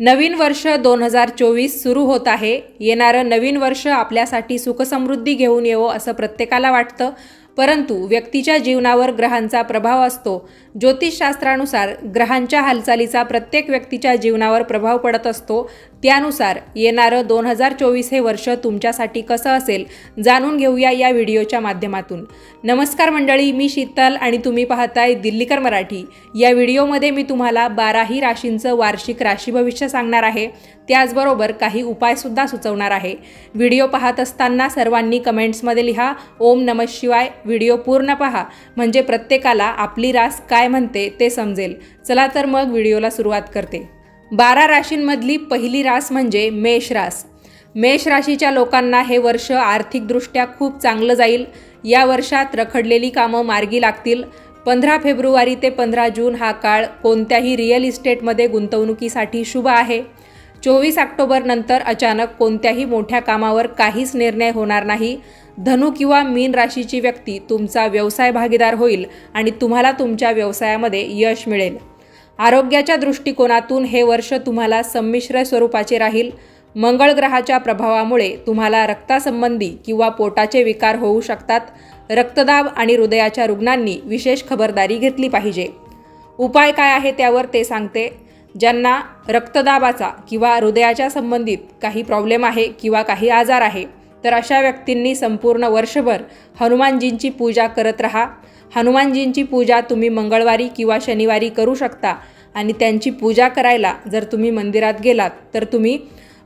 नवीन वर्ष दोन हजार चोवीस सुरू होत आहे. येणारं नवीन वर्ष आपल्यासाठी सुखसमृद्धी घेऊन येवो असं प्रत्येकाला वाटतं. परंतु व्यक्तीच्या जीवनावर ग्रहांचा प्रभाव असतो. ज्योतिषशास्त्रानुसार ग्रहांच्या हालचालीचा प्रत्येक व्यक्तीच्या जीवनावर प्रभाव पडत असतो. त्यानुसार येणारं दोन हजार चोवीस हे वर्ष तुमच्यासाठी कसं असेल जाणून घेऊया या व्हिडिओच्या माध्यमातून. नमस्कार मंडळी मी शीतल आणि तुम्ही पाहताय दिल्लीकर मराठी. या व्हिडिओमध्ये मी तुम्हाला बाराही राशींचं वार्षिक राशी भविष्य सांगणार आहे. त्याचबरोबर काही उपायसुद्धा सुचवणार आहे. व्हिडिओ पाहत असताना सर्वांनी कमेंट्समध्ये लिहा ओम नम शिवाय व्हिडिओ पूर्ण पहा. म्हणजे प्रत्येकाला आपली रास काय म्हणते ते समजेल. चला तर मग व्हिडिओला सुरुवात करते. बारा राशींमधली पहिली रास म्हणजे मेष रास. मेष राशीच्या लोकांना हे वर्ष आर्थिकदृष्ट्या खूप चांगलं जाईल. या वर्षात रखडलेली कामं मार्गी लागतील. पंधरा फेब्रुवारी ते पंधरा जून हा काळ कोणत्याही रिअल इस्टेटमध्ये गुंतवणुकीसाठी शुभ आहे. चोवीस ऑक्टोबर नंतर अचानक कोणत्याही मोठ्या कामावर काहीच निर्णय होणार नाही. धनु किंवा मीन राशीची व्यक्ती तुमचा व्यवसाय भागीदार होईल आणि तुम्हाला तुमच्या व्यवसायामध्ये यश मिळेल. आरोग्याच्या दृष्टिकोनातून हे वर्ष तुम्हाला संमिश्र स्वरूपाचे राहील. मंगळ ग्रहाच्या प्रभावामुळे तुम्हाला रक्तासंबंधी किंवा पोटाचे विकार होऊ शकतात. रक्तदाब आणि हृदयाच्या रुग्णांनी विशेष खबरदारी घेतली पाहिजे. उपाय काय आहे त्यावर ते सांगते. ज्यांना रक्तदाबाचा किंवा हृदयाच्या संबंधित काही प्रॉब्लेम आहे किंवा काही आजार आहे तर अशा व्यक्तींनी संपूर्ण वर्षभर हनुमानजींची पूजा करत राहा. हनुमानजींची पूजा तुम्ही मंगळवारी किंवा शनिवारी करू शकता. आणि त्यांची पूजा करायला जर तुम्ही मंदिरात गेलात तर तुम्ही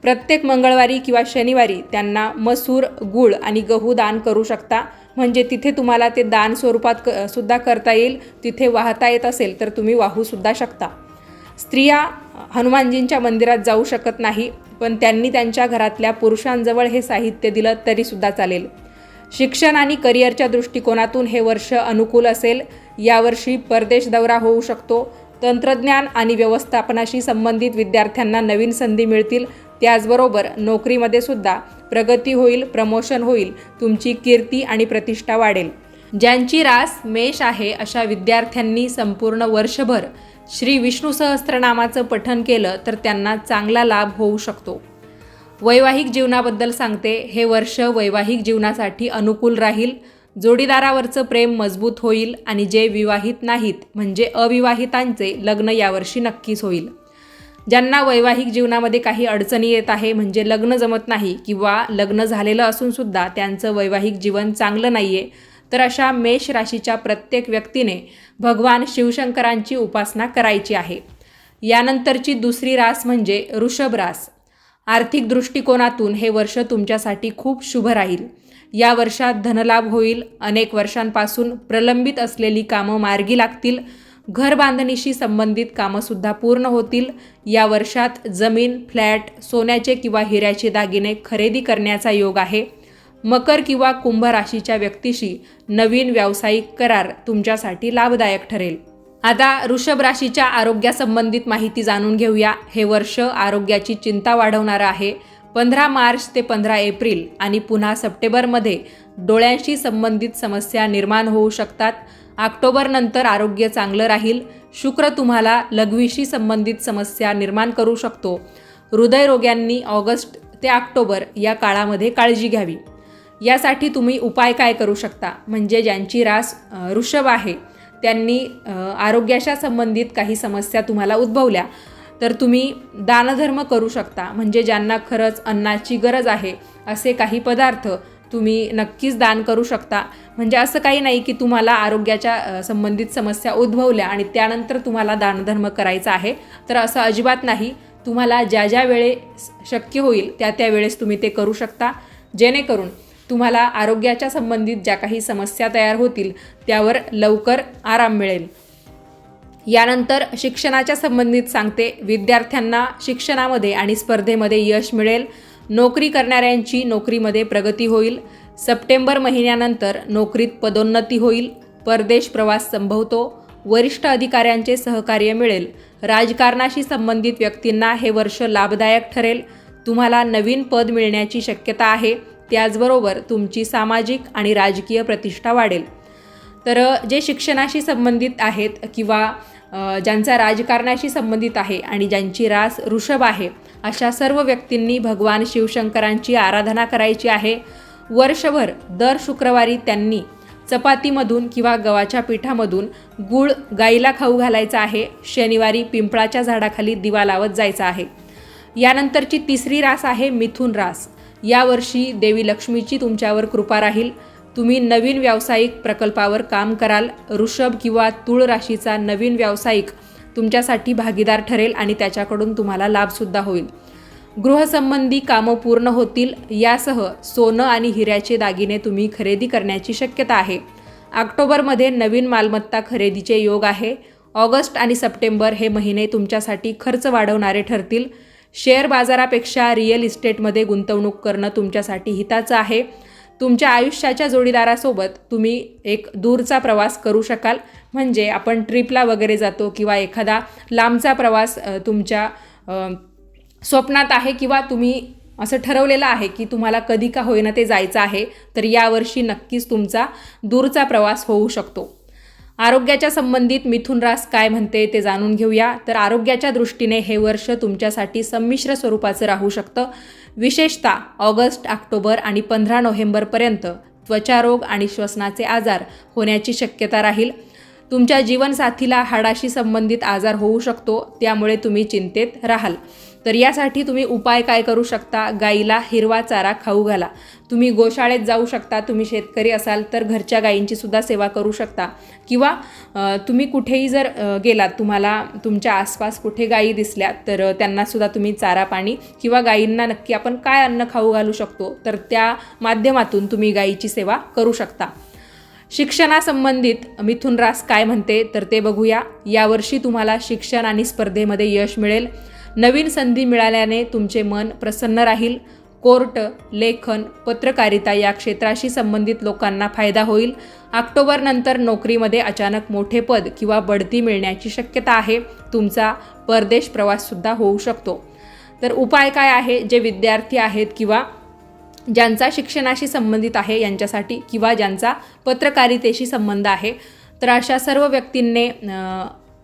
प्रत्येक मंगळवारी किंवा शनिवारी त्यांना मसूर गूळ आणि गहू दान करू शकता. म्हणजे तिथे तुम्हाला ते दान स्वरूपात क सुद्धा करता येईल. तिथे वाहता येत असेल तर तुम्ही वाहूसुद्धा शकता. स्त्रिया हनुमानजींच्या मंदिरात जाऊ शकत नाही पण त्यांनी त्यांच्या घरातल्या पुरुषांजवळ हे साहित्य दिलं तरीसुद्धा चालेल. शिक्षण आणि करिअरच्या दृष्टिकोनातून हे वर्ष अनुकूल असेल. यावर्षी परदेश दौरा होऊ शकतो. तंत्रज्ञान आणि व्यवस्थापनाशी संबंधित विद्यार्थ्यांना नवीन संधी मिळतील. त्याचबरोबर नोकरीमध्ये सुद्धा प्रगती होईल प्रमोशन होईल तुमची कीर्ती आणि प्रतिष्ठा वाढेल. ज्यांची रास मेष आहे अशा विद्यार्थ्यांनी संपूर्ण वर्षभर श्री विष्णू सहस्त्रनामाचं पठन केलं तर त्यांना चांगला लाभ होऊ शकतो. वैवाहिक जीवनाबद्दल सांगते हे वर्ष वैवाहिक जीवनासाठी अनुकूल राहील. जोडीदारावरचं प्रेम मजबूत होईल आणि जे विवाहित नाहीत म्हणजे अविवाहितांचे लग्न यावर्षी नक्कीच होईल. ज्यांना वैवाहिक जीवनामध्ये काही अडचणी येत आहे म्हणजे लग्न जमत नाही किंवा लग्न झालेलं असूनसुद्धा त्यांचं वैवाहिक जीवन चांगलं नाही आहे तर अशा मेष राशीच्या प्रत्येक व्यक्तीने भगवान शिवशंकरांची उपासना करायची आहे. यानंतरची दुसरी रास म्हणजे ऋषभ रास. आर्थिक दृष्टिकोनातून हे वर्ष तुमच्यासाठी खूप शुभ राहील. या वर्षात धनलाभ होईल. अनेक वर्षांपासून प्रलंबित असलेली कामं मार्गी लागतील. घर बांधणीशी संबंधित कामंसुद्धा पूर्ण होतील. या वर्षात जमीन फ्लॅट सोन्याचे किंवा हिऱ्याचे दागिने खरेदी करण्याचा योग आहे. मकर किंवा कुंभ राशीच्या व्यक्तीशी नवीन व्यावसायिक करार तुमच्यासाठी लाभदायक ठरेल. आता वृषभ राशीच्या आरोग्यासंबंधित माहिती जाणून घेऊया. हे वर्ष आरोग्याची चिंता वाढवणारं आहे. पंधरा मार्च ते पंधरा एप्रिल आणि पुन्हा सप्टेंबरमध्ये डोळ्यांशी संबंधित समस्या निर्माण होऊ शकतात. ऑक्टोबरनंतर आरोग्य चांगलं राहील. शुक्र तुम्हाला लघवीशी संबंधित समस्या निर्माण करू शकतो. हृदयरोग्यांनी ऑगस्ट ते ऑक्टोबर या काळामध्ये काळजी घ्यावी. यासाठी तुम्ही उपाय काय करू शकता? म्हणजे ज्यांची रास ऋषभ आहे त्यांनी आरोग्याशा संबंधित काही समस्या तुम्हाला उद्भवल्या तर तुम्ही दानधर्म करू शकता. म्हणजे ज्यांना खरंच अन्नाची गरज आहे असे काही पदार्थ तुम्ही नक्कीच दान करू शकता. म्हणजे असं काही नाही की तुम्हाला आरोग्याच्या संबंधित समस्या उद्भवल्या आणि त्यानंतर तुम्हाला दानधर्म करायचा आहे. तर असं अजिबात नाही. तुम्हाला ज्या ज्या वेळेस शक्य होईल त्या त्या वेळेस तुम्ही ते करू शकता. जेणेकरून तुम्हाला आरोग्याच्या संबंधित ज्या काही समस्या तयार होतील त्यावर लवकर आराम मिळेल. यानंतर शिक्षणाच्या संबंधित सांगते विद्यार्थ्यांना शिक्षणामध्ये आणि स्पर्धेमध्ये यश मिळेल. नोकरी करणाऱ्यांची नोकरीमध्ये प्रगती होईल. सप्टेंबर महिन्यानंतर नोकरीत पदोन्नती होईल. परदेश प्रवास संभवतो. वरिष्ठ अधिकाऱ्यांचे सहकार्य मिळेल. राजकारणाशी संबंधित व्यक्तींना हे वर्ष लाभदायक ठरेल. तुम्हाला नवीन पद मिळण्याची शक्यता आहे. त्याचबरोबर तुमची सामाजिक आणि राजकीय प्रतिष्ठा वाढेल. तर जे शिक्षणाशी संबंधित आहेत किंवा ज्यांचा राजकारणाशी संबंधित आहे आणि ज्यांची रास ऋषभ आहे अशा सर्व व्यक्तींनी भगवान शिवशंकरांची आराधना करायची आहे. वर्षभर दर शुक्रवारी त्यांनी चपातीमधून किंवा गव्हाच्या पिठामधून गूळ गाईला खाऊ घालायचा आहे शनिवारी पिंपळाच्या झाडाखाली दिवा लावत जायचा आहे. यानंतरची तिसरी रास आहे मिथुन रास. यावर्षी देवी लक्ष्मीची तुमच्यावर कृपा राहील. तुम्ही नवीन व्यावसायिक प्रकल्पावर काम कराल. ऋषभ किंवा तूळ राशीचा नवीन व्यावसायिक तुमच्यासाठी भागीदार ठरेल आणि त्याच्याकडून तुम्हाला लाभसुद्धा होईल. गृहसंबंधी कामं पूर्ण होतील. यासह सोनं आणि हिऱ्याचे दागिने तुम्ही खरेदी करण्याची शक्यता आहे. ऑक्टोबरमध्ये नवीन मालमत्ता खरेदीचे योग आहे. ऑगस्ट आणि सप्टेंबर हे महिने तुमच्यासाठी खर्च वाढवणारे ठरतील. शेअर बाजारापेक्षा रिअल इस्टेटमध्ये गुंतवणूक करणं तुमच्यासाठी हिताचं आहे. तुमच्या आयुष्याच्या जोडीदारासोबत तुम्ही एक दूरचा प्रवास करू शकाल. म्हणजे आपण ट्रिपला वगैरे जातो किंवा एखादा लांबचा प्रवास तुमच्या स्वप्नात आहे किंवा तुम्ही असं ठरवलेलं आहे की तुम्हाला कधी का होईना ते जायचं आहे तर यावर्षी नक्कीच तुमचा दूरचा प्रवास होऊ शकतो. आरोग्याच्या संबंधित मिथुन रास काय म्हणते ते जाणून घेऊया. तर आरोग्याच्या दृष्टीने हे वर्ष तुमच्यासाठी संमिश्र स्वरूपाचं राहू शकतं. विशेषतः ऑगस्ट ऑक्टोबर आणि पंधरा नोव्हेंबरपर्यंत त्वचारोग आणि श्वसनाचे आजार होण्याची शक्यता राहील. तुमच्या जीवनसाथीला हाडाशी संबंधित आजार होऊ शकतो त्यामुळे तुम्ही चिंतेत राहाल. तर यासाठी तुम्ही उपाय काय करू शकता? गाईला हिरवा चारा खाऊ घाला. तुम्ही गोशाळेत जाऊ शकता तुम्ही शेतकरी असाल तर घरच्या गायींची सुद्धा सेवा करू शकता. किंवा तुम्ही कुठेही जर गेलात तुम्हाला तुमच्या आसपास कुठे गायी दिसल्या तर त्यांना त्यांनासुद्धा तुम्ही चारा पाणी किंवा गायींना नक्की आपण काय अन्न खाऊ घालू शकतो तर त्या माध्यमातून तुम्ही गायीची सेवा करू शकता. शिक्षणासंबंधित मिथुन रास काय म्हणते? तर ते बघूया. यावर्षी तुम्हाला शिक्षण आणि स्पर्धेमध्ये यश मिळेल. नवीन संधी मिळाल्याने तुमचे मन प्रसन्न राहील. कोर्ट लेखन पत्रकारिता या क्षेत्राशी संबंधित लोकांना फायदा होईल. ऑक्टोबरनंतर नोकरीमध्ये अचानक मोठे पद किंवा बढती मिळण्याची शक्यता आहे. तुमचा परदेश प्रवाससुद्धा होऊ शकतो. तर उपाय काय आहे? जे विद्यार्थी आहेत किंवा ज्यांचा शिक्षणाशी संबंधित आहे यांच्यासाठी किंवा ज्यांचा पत्रकारितेशी संबंध आहे. तर अशा सर्व व्यक्तींनी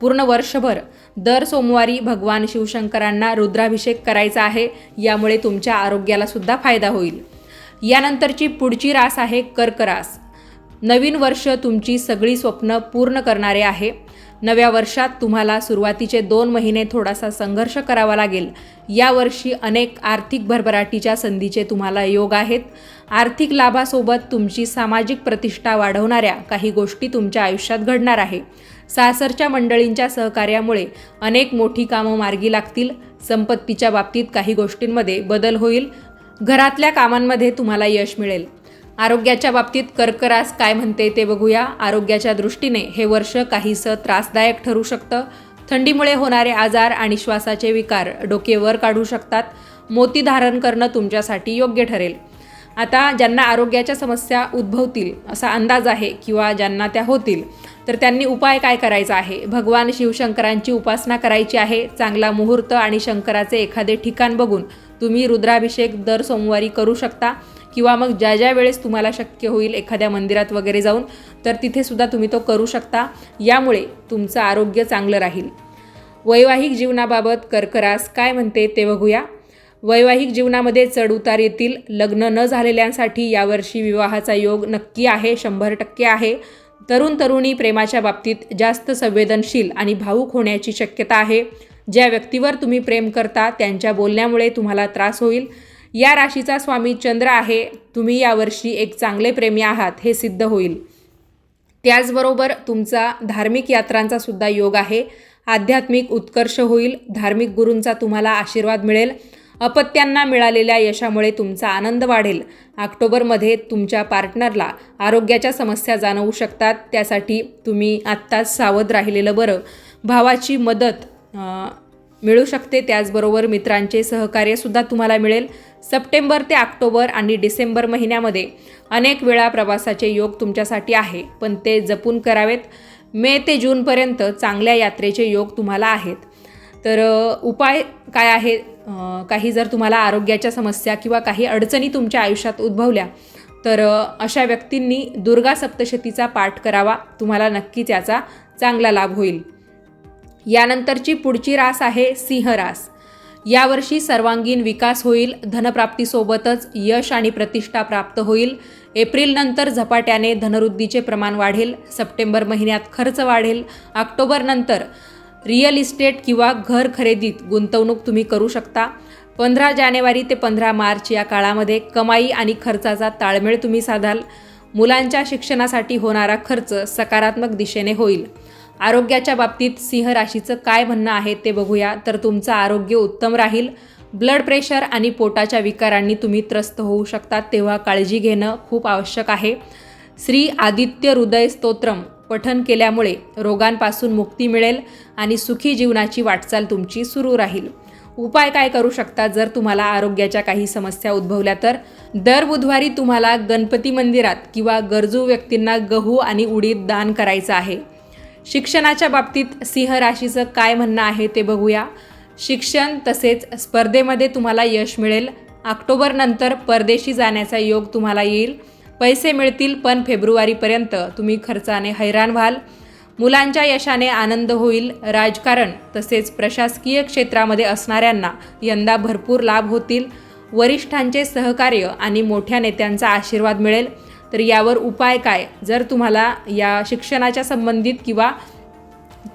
पूर्ण वर्षभर दर सोमवारी भगवान शिवशंकरांना रुद्राभिषेक करायचा आहे यामुळे तुमच्या आरोग्याला सुद्धा फायदा होईल. यानंतरची पुढची रास आहे कर्क रास नवीन वर्ष तुमची सगळी स्वप्न पूर्ण करणारे आहे. नव्या वर्षात तुम्हाला सुरुवातीचे दोन महिने थोडासा संघर्ष करावा लागेल. यावर्षी अनेक आर्थिक भरभराटीच्या संधीचे तुम्हाला योग आहेत. आर्थिक लाभासोबत तुमची सामाजिक प्रतिष्ठा वाढवणाऱ्या काही गोष्टी तुमच्या आयुष्यात घडणार आहे. सासरच्या मंडळींच्या सहकार्यामुळे अनेक मोठी कामं मार्गी लागतील. संपत्तीच्या बाबतीत काही गोष्टींमध्ये बदल होईल. घरातल्या कामांमध्ये तुम्हाला यश मिळेल. आरोग्याच्या बाबतीत कर्करास काय म्हणते ते बघूया. आरोग्याच्या दृष्टीने हे वर्ष काहीसं त्रासदायक ठरू शकतं. थंडीमुळे होणारे आजार आणि श्वासाचे विकार डोके वर काढू शकतात. मोती धारण करणं तुमच्यासाठी योग्य ठरेल. आता ज्यांना आरोग्याच्या समस्या उद्भवतील असा अंदाज आहे किंवा ज्यांना त्या होतील तर त्यांनी उपाय काय करायचा आहे? भगवान शिवशंकरांची उपासना करायची आहे. चांगला मुहूर्त आणि शंकराचे एखादे ठिकाण बघून तुम्ही रुद्राभिषेक दर सोमवारी करू शकता किंवा मग ज्या ज्या वेळेस तुम्हाला शक्य होईल एखाद्या मंदिरात वगैरे जाऊन तर तिथे सुद्धा तुम्ही तो करू शकता. यामुळे तुमचं आरोग्य चांगलं राहील. वैवाहिक जीवनाबाबत कर्करास काय म्हणते ते बघूया. वैवाहिक जीवनामध्ये चढउतार येतील. लग्न न झालेल्यांसाठी यावर्षी विवाहाचा योग नक्की आहे शंभर टक्के आहे. तरुण तरुणी प्रेमाच्या बाबतीत जास्त संवेदनशील आणि भावूक होण्याची शक्यता आहे. ज्या व्यक्तीवर तुम्ही प्रेम करता त्यांच्या बोलण्यामुळे तुम्हाला त्रास होईल. या राशीचा स्वामी चंद्र आहे. तुम्ही यावर्षी एक चांगले प्रेमी आहात हे सिद्ध होईल. त्याचबरोबर तुमचा धार्मिक यात्रांचा सुद्धा योग आहे. आध्यात्मिक उत्कर्ष होईल. धार्मिक गुरूंचा तुम्हाला आशीर्वाद मिळेल. अपत्यांना मिळालेल्या यशामुळे तुमचा आनंद वाढेल. ऑक्टोबरमध्ये तुमच्या पार्टनरला आरोग्याच्या समस्या जाणवू शकतात. त्यासाठी तुम्ही आत्ताच सावध राहिलेलं बरं. भावाची मदत मिळू शकते. त्याचबरोबर मित्रांचे सहकार्यसुद्धा तुम्हाला मिळेल. सप्टेंबर ते ऑक्टोबर आणि डिसेंबर महिन्यामध्ये अनेक वेळा प्रवासाचे योग तुमच्यासाठी आहे पण ते जपून करावेत. मे ते जूनपर्यंत चांगल्या यात्रेचे योग तुम्हाला आहेत. तर उपाय काय आहे? काही जर तुम्हाला आरोग्याच्या समस्या किंवा काही अडचणी तुमच्या आयुष्यात उद्भवल्या तर अशा व्यक्तींनी दुर्गा सप्तशतीचा पाठ करावा. तुम्हाला नक्कीच याचा चांगला लाभ होईल. यानंतरची पुढची रास आहे सिंह रास. यावर्षी सर्वांगीण विकास होईल धनप्राप्तीसोबतच यश आणि प्रतिष्ठा प्राप्त होईल. एप्रिलनंतर झपाट्याने धनवृद्धीचे प्रमाण वाढेल सप्टेंबर महिन्यात खर्च वाढेल ऑक्टोबरनंतर रिअल इस्टेट किंवा घर खरेदीत गुंतवणूक तुम्ही करू शकता. पंधरा जानेवारी ते पंधरा मार्च या काळामध्ये कमाई आणि खर्चाचा ताळमेळ तुम्ही साधाल. मुलांच्या शिक्षणासाठी होणारा खर्च सकारात्मक दिशेने होईल. आरोग्याच्या बाबतीत सिंह राशीचं काय म्हणणं आहे ते बघूया. तर तुमचं आरोग्य उत्तम राहील. ब्लड प्रेशर आणि पोटाच्या विकारांनी तुम्ही त्रस्त होऊ शकतात तेव्हा काळजी घेणं खूप आवश्यक आहे. श्री आदित्य हृदय स्तोत्रम पठन केल्यामुळे रोगांपासून मुक्ती मिळेल. आणि सुखी जीवनाची वाटचाल तुमची सुरू राहील. उपाय काय करू शकता? जर तुम्हाला आरोग्याच्या काही समस्या उद्भवल्या तर? दर बुधवारी तुम्हाला गणपती मंदिरात किंवा गरजू व्यक्तींना गहू आणि उडीद दान करायचं आहे. शिक्षणाच्या बाबतीत सिंह राशीचं काय म्हणणं आहे ते बघूया. शिक्षण तसेच स्पर्धेमध्ये तुम्हाला यश मिळेल. ऑक्टोबरनंतर परदेशी जाण्याचा योग तुम्हाला येईल. पैसे मिळतील पण फेब्रुवारीपर्यंत तुम्ही खर्चाने हैराण व्हाल. मुलांच्या यशाने आनंद होईल. राजकारण तसेच प्रशासकीय क्षेत्रामध्ये असणाऱ्यांना यंदा भरपूर लाभ होतील. वरिष्ठांचे सहकार्य आणि मोठ्या नेत्यांचा आशीर्वाद मिळेल. तर यावर उपाय काय? जर तुम्हाला या शिक्षणाच्या संबंधित किंवा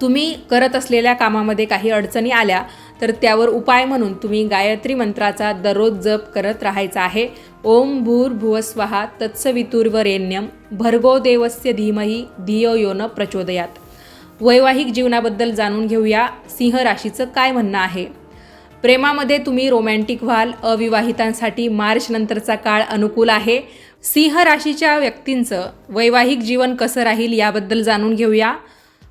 तुम्ही करत असलेल्या कामामध्ये काही अडचणी आल्या तर त्यावर उपाय म्हणून तुम्ही गायत्री मंत्राचा दररोज जप करत राहायचा आहे. ओम भूर्भुवस्वहा तत्सवितुर्वरेण्यम भर्गो देवस्य धीमही धियो यो न प्रचोदयात. वैवाहिक जीवनाबद्दल जाणून घेऊया सिंह राशीचं काय म्हणणं आहे. प्रेमामध्ये तुम्ही रोमॅन्टिक व्हाल अविवाहितांसाठी मार्च नंतरचा काळ अनुकूल आहे. सिंह राशीच्या व्यक्तींचं वैवाहिक जीवन कसं राहील याबद्दल जाणून घेऊया.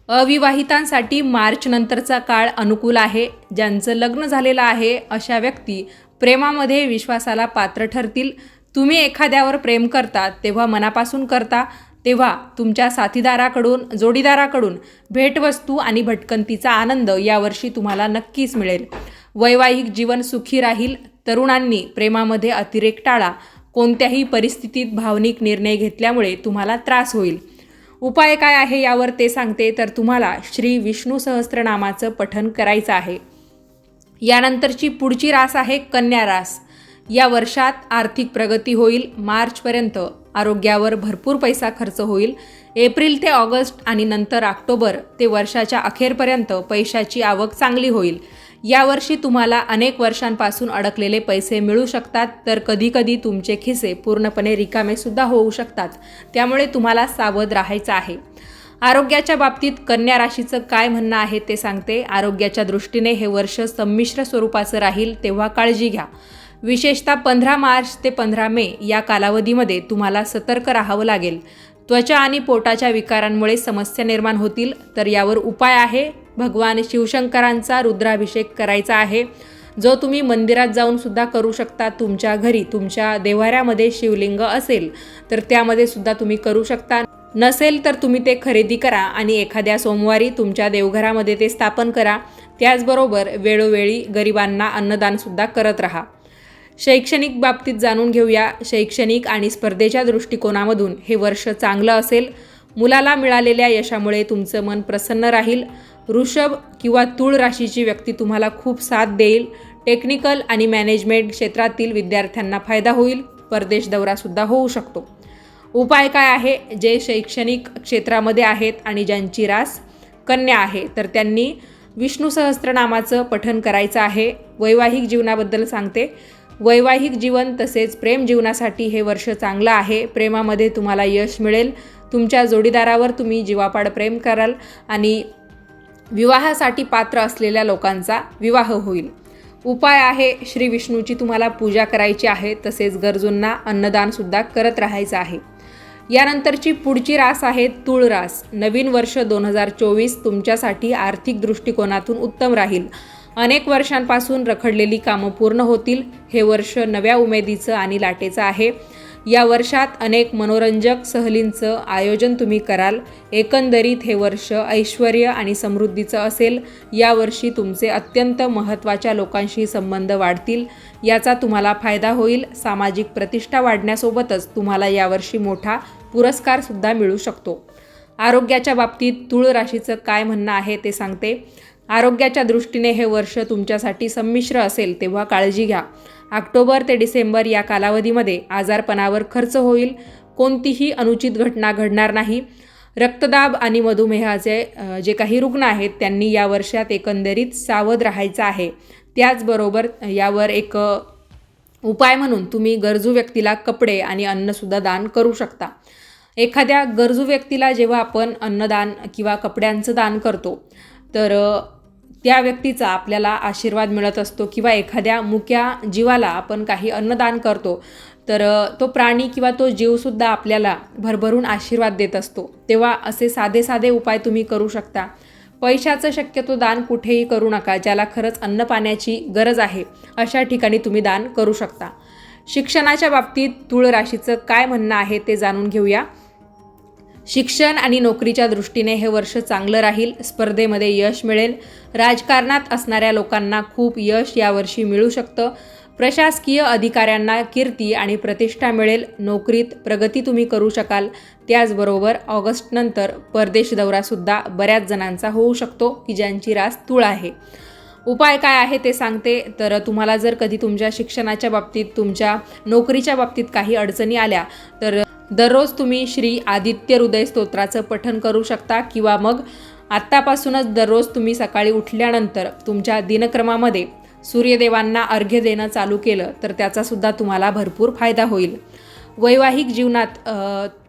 अविवाहितांसाठी मार्च नंतरचा काळ अनुकूल आहे. ज्यांचं लग्न झालेलं आहे अशा व्यक्ती प्रेमामध्ये विश्वासाला पात्र ठरतील. तुम्ही एखाद्यावर प्रेम करता तेव्हा मनापासून करता तेव्हा तुमच्या साथीदाराकडून जोडीदाराकडून भेटवस्तू आणि भटकंतीचा आनंद यावर्षी तुम्हाला नक्कीच मिळेल. वैवाहिक जीवन सुखी राहील. तरुणांनी प्रेमामध्ये अतिरेक टाळा. कोणत्याही परिस्थितीत भावनिक निर्णय घेतल्यामुळे तुम्हाला त्रास होईल. उपाय काय आहे यावर ते सांगते तर तुम्हाला श्री विष्णू सहस्त्रनामाचं पठन करायचं आहे. यानंतरची पुढची रास आहे कन्या रास. या वर्षात आर्थिक प्रगती होईल मार्चपर्यंत आरोग्यावर भरपूर पैसा खर्च होईल. एप्रिल ते ऑगस्ट आणि नंतर ऑक्टोबर ते वर्षाच्या अखेरपर्यंत पैशाची आवक चांगली होईल. यावर्षी तुम्हाला अनेक वर्षांपासून अडकलेले पैसे मिळू शकतात तर कधीकधी तुमचे खिसे पूर्णपणे रिकामेसुद्धा होऊ शकतात. त्यामुळे तुम्हाला सावध राहायचं आहे. आरोग्याच्या बाबतीत कन्या राशीचं काय म्हणणं आहे ते सांगते. आरोग्याच्या दृष्टीने हे वर्ष संमिश्र स्वरूपाचं राहील तेव्हा काळजी घ्या. विशेषतः पंधरा मार्च ते पंधरा मे या कालावधीमध्ये तुम्हाला सतर्क राहावं लागेल. त्वचा आणि पोटाच्या विकारांमुळे समस्या निर्माण होतील. तर यावर उपाय आहे. भगवान शिवशंकरांचा रुद्राभिषेक करायचा आहे. जो तुम्ही मंदिरात जाऊन सुद्धा करू शकता. तुमच्या घरी तुमच्या देवाऱ्यामध्ये शिवलिंग असेल तर त्यामध्ये सुद्धा तुम्ही करू शकता. नसेल तर तुम्ही ते खरेदी करा आणि एखाद्या सोमवारी तुमच्या देवघरामध्ये ते स्थापन करा. त्याचबरोबर वेळोवेळी गरिबांना अन्नदानसुद्धा करत राहा. शैक्षणिक बाबतीत जाणून घेऊया. शैक्षणिक आणि स्पर्धेच्या दृष्टिकोनामधून हे वर्ष चांगलं असेल. मुलाला मिळालेल्या यशामुळे तुमचं मन प्रसन्न राहील. वृषभ किंवा तूळ राशीची व्यक्ती तुम्हाला खूप साथ देईल. टेक्निकल आणि मॅनेजमेंट क्षेत्रातील विद्यार्थ्यांना फायदा होईल. परदेश दौरासुद्धा होऊ शकतो. उपाय काय आहे? जे शैक्षणिक क्षेत्रामध्ये आहेत आणि ज्यांची रास कन्या आहे तर त्यांनी विष्णू सहस्त्रनामाचं पठन करायचं आहे. वैवाहिक जीवनाबद्दल सांगते. वैवाहिक जीवन तसेच प्रेम जीवनासाठी हे वर्ष चांगलं आहे. प्रेमामध्ये तुम्हाला यश मिळेल. तुमच्या जोडीदारावर तुम्ही जीवापाड प्रेम कराल आणि विवाहासाठी पात्र असलेल्या लोकांचा विवाह होईल. उपाय आहे श्री विष्णूची तुम्हाला पूजा करायची आहे. तसेच गरजूंना अन्नदानसुद्धा करत राहायचं आहे. यानंतरची पुढची रास आहे तुळ रास. नवीन वर्ष दोन हजार चोवीस तुमच्यासाठी आर्थिक दृष्टिकोनातून उत्तम राहील. अनेक वर्षांपासून रखडलेली कामं पूर्ण होतील. हे वर्ष नव्या उमेदीचं आणि लाटेचं आहे. या वर्षात अनेक मनोरंजक सहलींचं आयोजन तुम्ही कराल. एकंदरीत हे वर्ष ऐश्वर आणि समृद्धीचं असेल. यावर्षी तुमचे अत्यंत महत्त्वाच्या लोकांशी संबंध वाढतील. याचा तुम्हाला फायदा होईल. सामाजिक प्रतिष्ठा वाढण्यासोबतच तुम्हाला यावर्षी मोठा पुरस्कारसुद्धा मिळू शकतो. आरोग्याच्या बाबतीत तुळ राशीचं काय म्हणणं आहे ते सांगते. आरोग्याच्या दृष्टीने हे वर्ष तुमच्यासाठी संमिश्र असेल तेव्हा काळजी घ्या. ऑक्टोबर ते डिसेंबर या कालावधीमध्ये आजारपणावर खर्च होईल. कोणतीही अनुचित घटना घडणार नाही. रक्तदाब आणि मधुमेहाचे जे काही रुग्ण आहेत त्यांनी या वर्षात एकंदरीत सावध राहायचं आहे. त्याचबरोबर यावर एक उपाय म्हणून तुम्ही गरजू व्यक्तीला कपडे आणि अन्नसुद्धा दान करू शकता. एखाद्या गरजू व्यक्तीला जेव्हा आपण अन्नदान किंवा कपड्यांचं दान करतो तर त्या व्यक्तीचा आपल्याला आशीर्वाद मिळत असतो किंवा एखाद्या मुक्या जीवाला आपण काही अन्नदान करतो तर तो प्राणी किंवा तो जीवसुद्धा आपल्याला भरभरून आशीर्वाद देत असतो. तेव्हा असे साधे साधे उपाय तुम्ही करू शकता. पैशाचं शक्यतो दान कुठेही करू नका ज्याला खरंच अन्न पाण्याची गरज आहे अशा ठिकाणी तुम्ही दान करू शकता. शिक्षणाच्या बाबतीत तुळ राशीचं काय म्हणणं आहे ते जाणून घेऊया. शिक्षण आणि नोकरीच्या दृष्टीने हे वर्ष चांगलं राहील स्पर्धेमध्ये यश मिळेल. राजकारणात असणाऱ्या लोकांना खूप यश यावर्षी मिळू शकतं. प्रशासकीय अधिकाऱ्यांना कीर्ती आणि प्रतिष्ठा मिळेल. नोकरीत प्रगती तुम्ही करू शकाल. त्याचबरोबर ऑगस्टनंतर परदेश दौरासुद्धा बऱ्याच जणांचा होऊ शकतो की ज्यांची रास तुळ आहे. उपाय काय आहे ते सांगते. तर तुम्हाला जर कधी तुमच्या शिक्षणाच्या बाबतीत तुमच्या नोकरीच्या बाबतीत काही अडचणी आल्या तर दररोज तुम्ही श्री आदित्य हृदय स्तोत्राचं पठण करू शकता किंवा मग आत्तापासूनच दररोज तुम्ही सकाळी उठल्यानंतर तुमच्या दिनक्रमामध्ये सूर्यदेवांना अर्घ्य देणं चालू केलं तर त्याचासुद्धा तुम्हाला भरपूर फायदा होईल. वैवाहिक जीवनात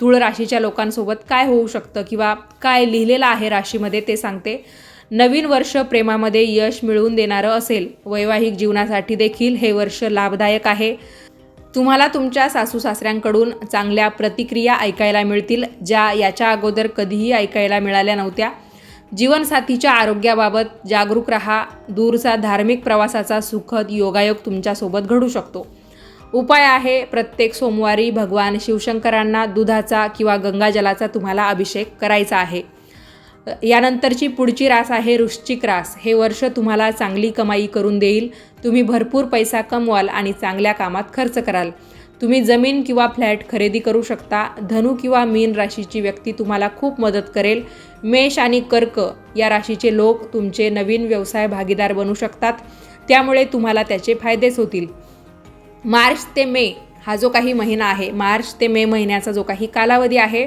तुळ राशीच्या लोकांसोबत काय होऊ शकतं किंवा काय लिहिलेलं आहे राशीमध्ये ते सांगते. नवीन वर्ष प्रेमामध्ये यश मिळवून देणारं असेल वैवाहिक जीवनासाठी देखील हे वर्ष लाभदायक आहे. तुम्हाला तुमच्या सासू सासऱ्यांकडून चांगल्या प्रतिक्रिया ऐकायला मिळतील ज्या याच्या अगोदर कधीही ऐकायला मिळाल्या नव्हत्या. जीवनसाथीच्या आरोग्याबाबत जागरूक राहा. दूरचा धार्मिक प्रवासाचा सुखद योगायोग तुमच्यासोबत घडू शकतो. उपाय आहे प्रत्येक सोमवारी भगवान शिवशंकरांना दुधाचा किंवा गंगाजलाचा तुम्हाला अभिषेक करायचा आहे. यानंतरची पुढची रास आहे वृश्चिक रास. हे वर्ष तुम्हाला चांगली कमाई करून देईल. तुम्ही भरपूर पैसा कमवाल आणि चांगल्या कामात खर्च कराल. तुम्ही जमीन किंवा फ्लॅट खरेदी करू शकता. धनु किंवा मीन राशीची व्यक्ती तुम्हाला खूप मदत करेल. मेष आणि कर्क या राशीचे लोक तुमचे नवीन व्यवसाय भागीदार बनू शकतात. त्यामुळे तुम्हाला त्याचे फायदेच होतील. मार्च ते मे हा जो काही महिना आहे मार्च ते मे महिन्याचा जो काही कालावधी आहे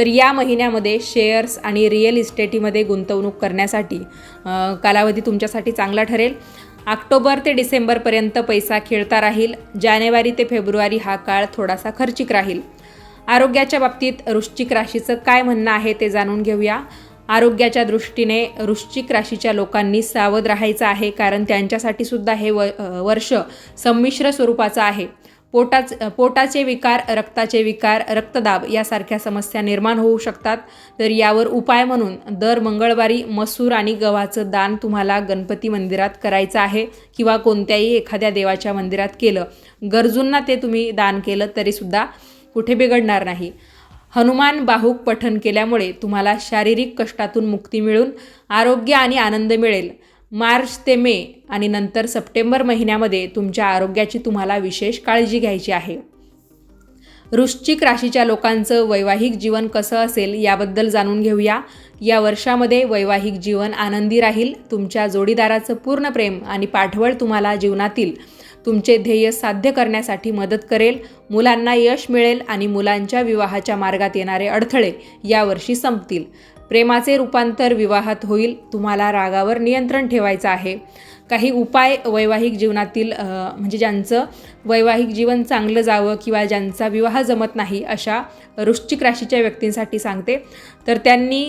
तर या महिन्यामध्ये शेअर्स आणि रिअल इस्टेटीमध्ये गुंतवणूक करण्यासाठी कालावधी तुमच्यासाठी चांगला ठरेल. ऑक्टोबर ते डिसेंबरपर्यंत पैसा खेळता राहील. जानेवारी ते फेब्रुवारी हा काळ थोडासा खर्चिक राहील. आरोग्याच्या बाबतीत वृश्चिक राशीचं काय म्हणणं आहे ते जाणून घेऊया. आरोग्याच्या दृष्टीने वृश्चिक राशीच्या लोकांनी सावध राहायचं आहे कारण त्यांच्यासाठी सुद्धा हे व वर्ष संमिश्र स्वरूपाचं आहे. पोटाच पोटाचे विकार रक्ताचे विकार रक्तदाब यासारख्या समस्या निर्माण होऊ शकतात. तर यावर उपाय म्हणून दर मंगळवारी मसूर आणि गव्हाचं दान तुम्हाला गणपती मंदिरात करायचं आहे किंवा कोणत्याही एखाद्या देवाच्या मंदिरात केलं. गरजूंना ते तुम्ही दान केलं तरीसुद्धा कुठे बिघडणार नाही. हनुमान बाहूक पठन केल्यामुळे तुम्हाला शारीरिक कष्टातून मुक्ती मिळून आरोग्य आणि आनंद मिळेल. मार्च ते मे आणि नंतर सप्टेंबर महिन्यामध्ये तुमच्या आरोग्याची तुम्हाला विशेष काळजी घ्यायची आहे. वृश्चिक राशीच्या लोकांचं वैवाहिक जीवन कसं असेल याबद्दल जाणून घेऊया. या वर्षामध्ये वैवाहिक जीवन आनंदी राहील तुमच्या जोडीदाराचं पूर्ण प्रेम आणि पाठबळ तुम्हाला जीवनातील तुमचे ध्येय साध्य करण्यासाठी मदत करेल. मुलांना यश मिळेल आणि मुलांच्या विवाहाच्या मार्गात येणारे अडथळे यावर्षी संपतील. प्रेमाचे रूपांतर विवाहात होईल तुम्हाला रागावर नियंत्रण ठेवायचं आहे. काही उपाय वैवाहिक जीवनातील म्हणजे ज्यांचं वैवाहिक जीवन चांगलं जावं किंवा ज्यांचा विवाह जमत नाही अशा वृश्चिक राशीच्या व्यक्तींसाठी सांगते. तर त्यांनी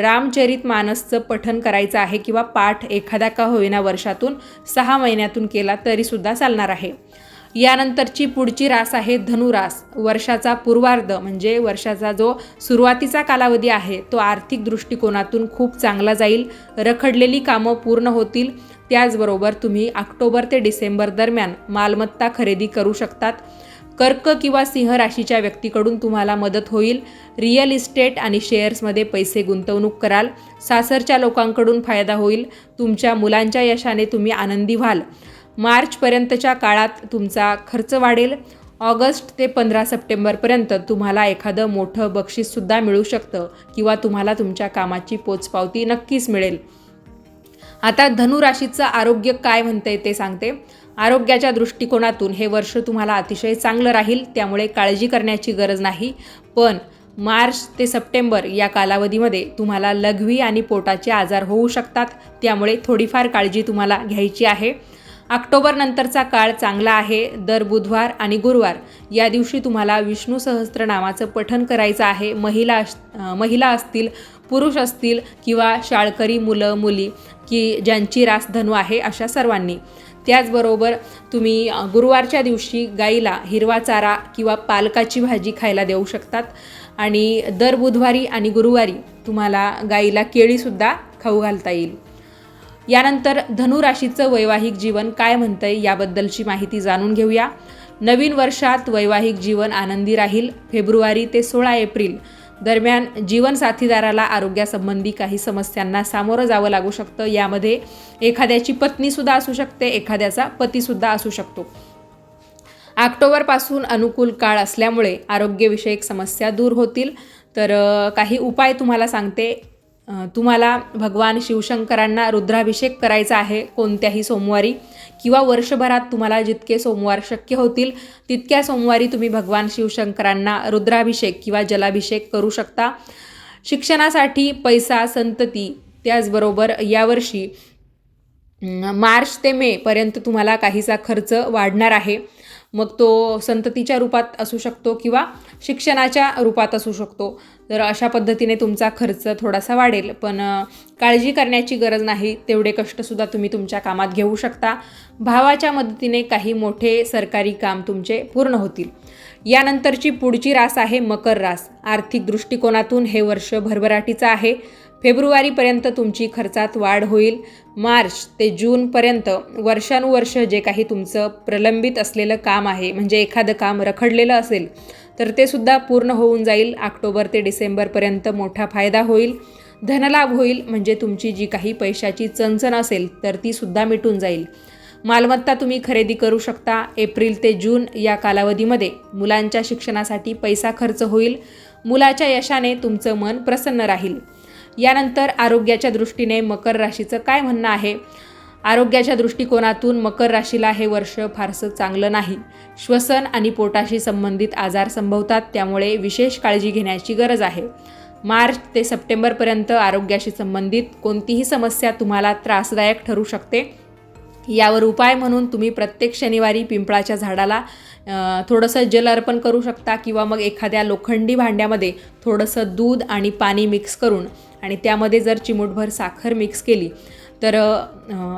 रामचरित मानसचं पठन करायचं आहे किंवा पाठ एखादा का होईना वर्षातून सहा महिन्यातून केला तरीसुद्धा चालणार आहे. यानंतरची पुढची रास आहे धनुरास. वर्षाचा पूर्वार्ध म्हणजे वर्षाचा जो सुरुवातीचा कालावधी आहे तो आर्थिक दृष्टिकोनातून खूप चांगला जाईल. रखडलेली कामं पूर्ण होतील. त्याचबरोबर तुम्ही ऑक्टोबर ते डिसेंबर दरम्यान मालमत्ता खरेदी करू शकतात. कर्क किंवा सिंह राशीच्या व्यक्तीकडून तुम्हाला मदत होईल. रिअल इस्टेट आणि शेअर्समध्ये पैसे गुंतवणूक कराल. सासरच्या लोकांकडून फायदा होईल. तुमच्या मुलांच्या यशाने तुम्ही आनंदी व्हाल. मार्चपर्यंतच्या काळात तुमचा खर्च वाढेल. ऑगस्ट ते पंधरा सप्टेंबरपर्यंत तुम्हाला एखादं मोठं बक्षीससुद्धा मिळू शकतं किंवा तुम्हाला तुमच्या कामाची पोचपावती नक्कीच मिळेल. आता धनुराशीचं आरोग्य काय म्हणतंय ते सांगते. आरोग्याच्या दृष्टिकोनातून हे वर्ष तुम्हाला अतिशय चांगलं राहील त्यामुळे काळजी करण्याची गरज नाही. पण मार्च ते सप्टेंबर या कालावधीमध्ये तुम्हाला लघवी आणि पोटाचे आजार होऊ शकतात त्यामुळे थोडीफार काळजी तुम्हाला घ्यायची आहे. ऑक्टोबरनंतरचा काळ चांगला आहे. दर बुधवार आणि गुरुवार या दिवशी तुम्हाला विष्णू सहस्त्रनामाचं पठन करायचं आहे. महिला अस- महिला असतील पुरुष असतील किंवा शाळकरी मुलं मुली की ज्यांची रासधनू आहे अशा सर्वांनी. त्याचबरोबर तुम्ही गुरुवारच्या दिवशी गाईला हिरवा चारा किंवा पालकाची भाजी खायला देऊ शकतात आणि दर बुधवारी आणि गुरुवारी तुम्हाला गाईला केळीसुद्धा खाऊ घालता येईल. यानंतर धनुराशीचं वैवाहिक जीवन काय म्हणतंय याबद्दलची माहिती जाणून घेऊया. नवीन वर्षात वैवाहिक जीवन आनंदी राहील. फेब्रुवारी ते सोळा एप्रिल दरम्यान जीवन साथीदाराला आरोग्यासंबंधी काही समस्यांना सामोरं जावं लागू शकतं. यामध्ये एखाद्याची पत्नीसुद्धा असू शकते एखाद्याचा पतीसुद्धा असू शकतो. ऑक्टोबरपासून अनुकूल काळ असल्यामुळे आरोग्यविषयक समस्या दूर होतील. तर काही उपाय तुम्हाला सांगते. तुम्हाला भगवान शिवशंकरांना रुद्राभिषेक करायचा आहे कोणत्याही सोमवारी किंवा वर्षभरात तुम्हाला जितके सोमवार शक्य होतील तितक्या सोमवारी तुम्ही भगवान शिवशंकरांना रुद्राभिषेक किंवा जलाभिषेक करू शकता. शिक्षणासाठी पैसा संतती त्याचबरोबर यावर्षी मार्च ते मे पर्यंत तुम्हाला काहीसा खर्च वाढणार आहे. मग तो संततीच्या रूपात असू शकतो किंवा शिक्षणाच्या रूपात असू शकतो. तर अशा पद्धतीने तुमचा खर्च थोडासा वाढेल. पण काळजी करण्याची गरज नाही. तेवढे कष्टसुद्धा तुम्ही तुमच्या कामात घेऊ शकता. भावाच्या मदतीने काही मोठे सरकारी काम तुमचे पूर्ण होतील. यानंतरची पुढची रास आहे मकर रास. आर्थिक दृष्टिकोनातून हे वर्ष भरभराटीचं आहे. फेब्रुवारीपर्यंत तुमची खर्चात वाढ होईल. मार्च ते जूनपर्यंत वर्षानुवर्ष जे काही तुमचं प्रलंबित असलेलं काम आहे म्हणजे एखादं काम रखडलेलं असेल तर ते सुद्धा पूर्ण होऊन जाईल. ऑक्टोबर ते डिसेंबरपर्यंत मोठा फायदा होईल. धनलाभ होईल म्हणजे तुमची जी काही पैशाची चणचण असेल तर ती सुद्धा मिटून जाईल. मालमत्ता तुम्ही खरेदी करू शकता. एप्रिल ते जून या कालावधीमध्ये मुलांच्या शिक्षणासाठी पैसा खर्च होईल. मुलाच्या यशाने तुमचं मन प्रसन्न राहील. यानंतर आरोग्याच्या दृष्टीने मकर राशीचं काय म्हणणं आहे? आरोग्याच्या दृष्टिकोनातून मकर राशीला हे वर्ष फारसं चांगलं नाही. श्वसन आणि पोटाशी संबंधित आजार संभवतात त्यामुळे विशेष काळजी घेण्याची गरज आहे. मार्च ते सप्टेंबरपर्यंत आरोग्याशी संबंधित कोणतीही समस्या तुम्हाला त्रासदायक ठरू शकते. यावर उपाय म्हणून तुम्ही प्रत्येक शनिवारी पिंपळाच्या झाडाला थोडंसं जल अर्पण करू शकता किंवा मग एखाद्या लोखंडी भांड्यामध्ये थोडंसं दूध आणि पाणी मिक्स करून आणि त्यामध्ये जर चिमूटभर साखर मिक्स केली तर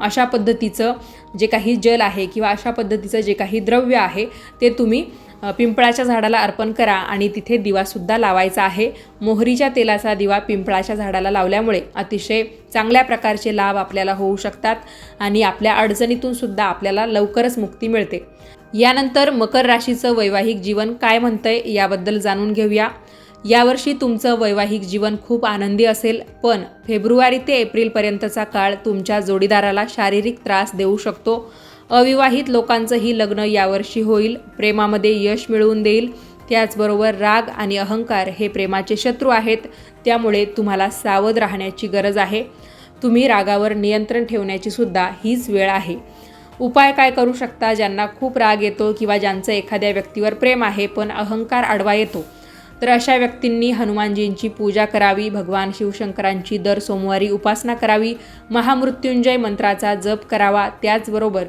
अशा पद्धतीचं जे काही जल आहे किंवा अशा पद्धतीचं जे काही द्रव्य आहे ते तुम्ही पिंपळाच्या झाडाला अर्पण करा आणि तिथे दिवासुद्धा लावायचा आहे. मोहरीच्या तेलाचा दिवा पिंपळाच्या झाडाला लावल्यामुळे अतिशय चांगल्या प्रकारचे लाभ आपल्याला होऊ शकतात आणि आपल्या अडचणीतून सुद्धा आपल्याला लवकरच मुक्ती मिळते. यानंतर मकर राशीचं वैवाहिक जीवन काय म्हणतंय याबद्दल जाणून घेऊया. यावर्षी तुमचं वैवाहिक जीवन खूप आनंदी असेल पण फेब्रुवारी ते एप्रिलपर्यंतचा काळ तुमच्या जोडीदाराला शारीरिक त्रास देऊ शकतो. अविवाहित लोकांचंही लग्न यावर्षी होईल प्रेमामध्ये यश मिळवून देईल. त्याचबरोबर राग आणि अहंकार हे प्रेमाचे शत्रू आहेत त्यामुळे तुम्हाला सावध राहण्याची गरज आहे. तुम्ही रागावर नियंत्रण ठेवण्याची सुद्धा हीच वेळ आहे. उपाय काय करू शकता? ज्यांना खूप राग येतो किंवा ज्यांचं एखाद्या व्यक्तीवर प्रेम आहे पण अहंकार आडवा येतो. तर अशा व्यक्तींनी हनुमानजींची पूजा करावी भगवान शिवशंकरांची दर सोमवारी उपासना करावी महामृत्युंजय मंत्राचा जप करावा त्याचबरोबर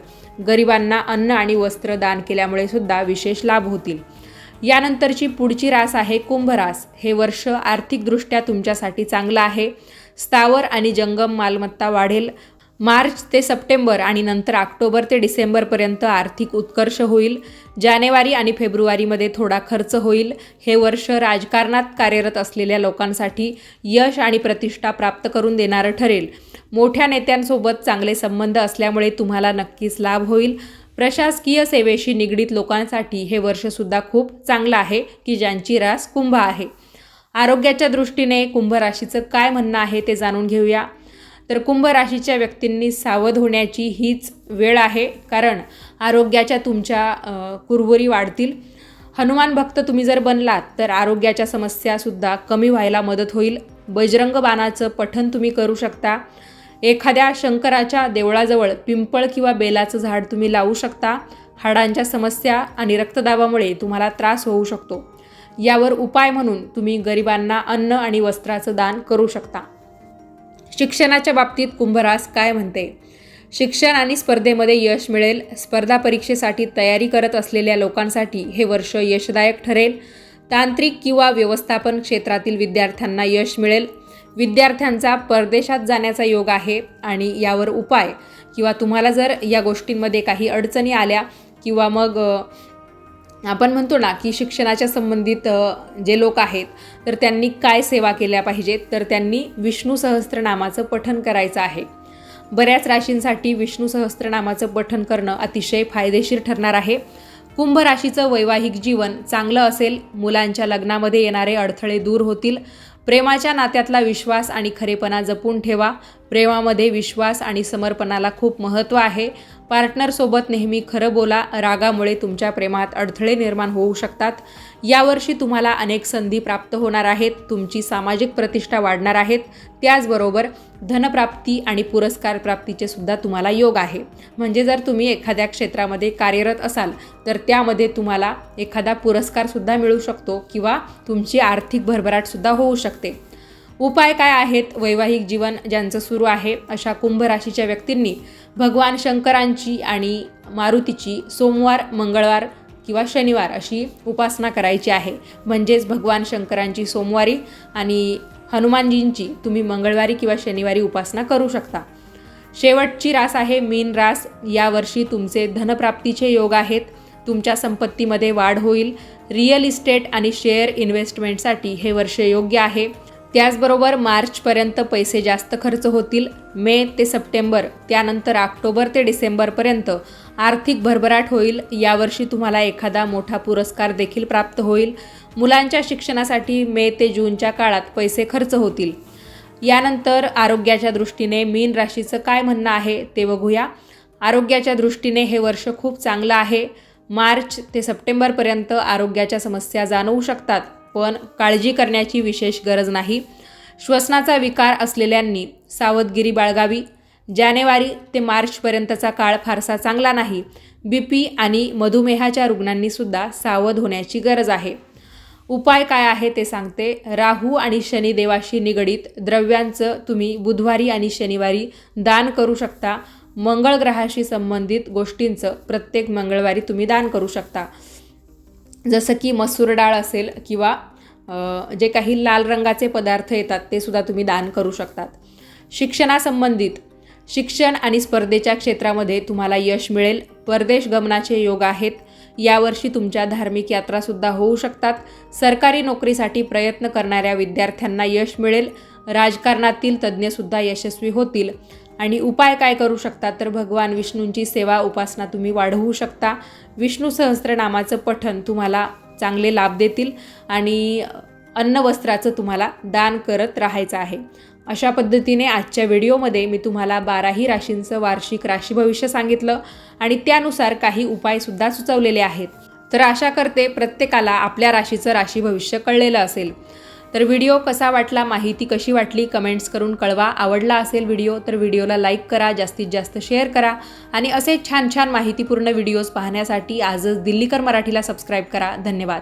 गरिबांना अन्न आणि वस्त्र दान केल्यामुळे सुद्धा विशेष लाभ होतील. यानंतरची पुढची रास आहे कुंभ रास हे वर्ष आर्थिकदृष्ट्या तुमच्यासाठी चांगलं आहे. स्थावर आणि जंगम मालमत्ता वाढेल. मार्च ते सप्टेंबर आणि नंतर ऑक्टोबर ते डिसेंबरपर्यंत आर्थिक उत्कर्ष होईल. जानेवारी आणि फेब्रुवारीमध्ये थोडा खर्च होईल. हे वर्ष राजकारणात कार्यरत असलेल्या लोकांसाठी यश आणि प्रतिष्ठा प्राप्त करून देणारं ठरेल. मोठ्या नेत्यांसोबत चांगले संबंध असल्यामुळे तुम्हाला नक्कीच लाभ होईल. प्रशासकीय सेवेशी निगडीत लोकांसाठी हे वर्षसुद्धा खूप चांगलं आहे की ज्यांची रास कुंभ आहे. आरोग्याच्या दृष्टीने कुंभ राशीचं काय म्हणणं आहे ते जाणून घेऊया. तर कुंभ राशीच्या व्यक्तींनी सावध होण्याची हीच वेळ आहे कारण आरोग्याच्या तुमच्या कुरबुरी वाढतील. हनुमान भक्त तुम्ही जर बनलात तर आरोग्याच्या समस्यासुद्धा कमी व्हायला मदत होईल. बजरंग बाणाचं पठण तुम्ही करू शकता. एखाद्या शंकराच्या देवळाजवळ पिंपळ किंवा बेलाचं झाड तुम्ही लावू शकता. हाडांच्या समस्या आणि रक्तदाबामुळे तुम्हाला त्रास होऊ शकतो. यावर उपाय म्हणून तुम्ही गरिबांना अन्न आणि वस्त्राचं दान करू शकता. शिक्षणाच्या बाबतीत कुंभरास काय म्हणते? शिक्षण आणि स्पर्धेमध्ये यश मिळेल. स्पर्धा परीक्षेसाठी तयारी करत असलेल्या लोकांसाठी हे वर्ष यशदायक ठरेल. तांत्रिक किंवा व्यवस्थापन क्षेत्रातील विद्यार्थ्यांना यश मिळेल. विद्यार्थ्यांचा परदेशात जाण्याचा योग आहे आणि यावर उपाय किंवा तुम्हाला जर या गोष्टींमध्ये काही अडचणी आल्या किंवा मग आपण म्हणतो ना की शिक्षणाच्या संबंधित जे लोक आहेत तर त्यांनी काय सेवा केल्या पाहिजेत? तर त्यांनी विष्णू सहस्त्रनामाचं पठन करायचं आहे. बऱ्याच राशींसाठी विष्णू सहस्त्रनामाचं पठन करणं अतिशय फायदेशीर ठरणार आहे. कुंभ राशीचं वैवाहिक जीवन चांगलं असेल मुलांच्या लग्नामध्ये येणारे अडथळे दूर होतील. प्रेमाच्या नात्यातला विश्वास आणि खरेपणा जपून ठेवा. प्रेमामध्ये विश्वास आणि समर्पणाला खूप महत्त्व आहे. पार्टनरसोबत नेहमी खरं बोला रागामुळे तुमच्या प्रेमात अडथळे निर्माण होऊ शकतात. यावर्षी तुम्हाला अनेक संधी प्राप्त होणार आहेत. तुमची सामाजिक प्रतिष्ठा वाढणार आहेत. त्याचबरोबर धनप्राप्ती आणि पुरस्कार प्राप्तीचे सुद्धा तुम्हाला योग आहे. म्हणजे जर तुम्ही एखाद्या क्षेत्रामध्ये कार्यरत असाल तर त्यामध्ये तुम्हाला एखादा पुरस्कारसुद्धा मिळू शकतो किंवा तुमची आर्थिक भरभराटसुद्धा होऊ शकते. उपाय काय आहेत? वैवाहिक जीवन ज्यांचं सुरू आहे अशा कुंभ राशीच्या व्यक्तींनी भगवान शंकरांची आणि मारुतीची सोमवार मंगळवार किंवा शनिवार अशी उपासना करायची आहे. म्हणजेच भगवान शंकरांची सोमवारी आणि हनुमानजींची तुम्ही मंगळवारी किंवा शनिवारी उपासना करू शकता. शेवटची रास आहे मीन रास. यावर्षी तुमचे धनप्राप्तीचे योग आहेत. तुमच्या संपत्तीमध्ये वाढ होईल. रिअल इस्टेट आणि शेअर इन्व्हेस्टमेंटसाठी हे वर्ष योग्य आहे. त्याचबरोबर मार्चपर्यंत पैसे जास्त खर्च होतील. मे ते सप्टेंबर त्यानंतर ऑक्टोबर ते डिसेंबरपर्यंत आर्थिक भरभराट होईल. यावर्षी तुम्हाला एखादा मोठा पुरस्कार देखील प्राप्त होईल. मुलांच्या शिक्षणासाठी मे ते जूनच्या काळात पैसे खर्च होतील. यानंतर आरोग्याच्या दृष्टीने मीन राशीचं काय म्हणणं आहे ते बघूया. आरोग्याच्या दृष्टीने हे वर्ष खूप चांगलं आहे. मार्च ते सप्टेंबरपर्यंत आरोग्याच्या समस्या जाणवू शकतात. पण काळजी करण्याची विशेष गरज नाही. श्वसनाचा विकार असलेल्यांनी सावधगिरी बाळगावी. जानेवारी ते मार्चपर्यंतचा काळ फारसा चांगला नाही. बी पी आणि मधुमेहाच्या रुग्णांनीसुद्धा सावध होण्याची गरज आहे. उपाय काय आहे ते सांगते. राहू आणि शनिदेवाशी निगडीत द्रव्यांचं तुम्ही बुधवारी आणि शनिवारी दान करू शकता. मंगळ ग्रहाशी संबंधित गोष्टींचं प्रत्येक मंगळवारी तुम्ही दान करू शकता. जसं की मसूर डाळ असेल किंवा जे काही लाल रंगाचे पदार्थ येतात ते सुद्धा तुम्ही दान करू शकतात. शिक्षणासंबंधित शिक्षण आणि स्पर्धेच्या क्षेत्रामध्ये तुम्हाला यश मिळेल. परदेश गमनाचे योग आहेत. यावर्षी तुमच्या धार्मिक यात्रासुद्धा होऊ शकतात. सरकारी नोकरीसाठी प्रयत्न करणाऱ्या विद्यार्थ्यांना यश मिळेल. राजकारणातील तज्ज्ञसुद्धा यशस्वी होतील. आणि उपाय काय करू शकता? तर भगवान विष्णूंची सेवा उपासना तुम्ही वाढवू शकता. विष्णू सहस्त्रनामाचं पठण तुम्हाला चांगले लाभ देतील आणि अन्न वस्त्राचं तुम्हाला दान करत राहायचं आहे. अशा पद्धतीने आजच्या व्हिडिओमध्ये मी तुम्हाला बाराही राशींचं वार्षिक राशी भविष्य सांगितलं आणि त्यानुसार काही उपायसुद्धा सुचवलेले आहेत. तर आशा करते प्रत्येकाला आपल्या राशीचं राशी भविष्य कळलेलं असेल. तर व्हिडिओ कसा वाटला माहिती कशी वाटली कमेंट्स करून कळवा. आवडला असेल व्हिडिओ तर व्हिडिओला लाईक करा जास्तीत जास्त शेअर करा. आणि असे छान छान माहितीपूर्ण व्हिडिओज पाहण्यासाठी आजच दिल्लीकर मराठीला सबस्क्राईब करा. धन्यवाद.